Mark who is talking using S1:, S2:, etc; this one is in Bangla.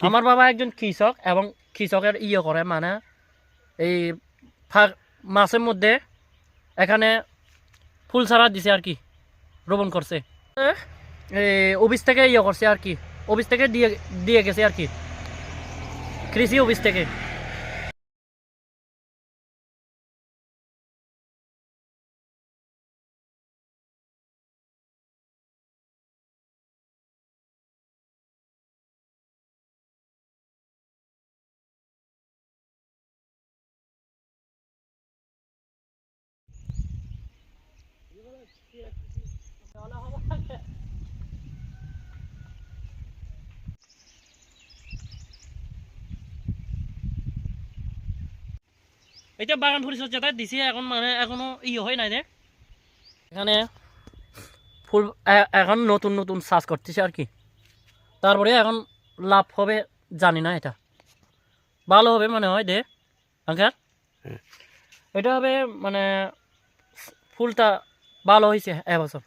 S1: আমার বাবা একজন কৃষক এবং কৃষকের ইয়ে করে মানে এই মাসের মাছের মধ্যে এখানে ফুল ছাড়া দিছে আর কি রোপণ করছে। এই অফিস থেকে ইয়ে করছে আর কি অফিস থেকে দিয়ে দিয়ে গেছে আর কি কৃষি অফিস থেকে। এটা বাগান পরিচর্যাটা দিছে এখন মানে এখনও ইয়ে হয় নাই রে এখানে ফুল এখন নতুন নতুন চাষ করতেছে আর কি। তারপরে এখন লাভ হবে জানি না এটা। ভালো হবে মানে হয় দে আঙ্কার এটা হবে মানে ফুলটা ভালো হয়েছে এবছর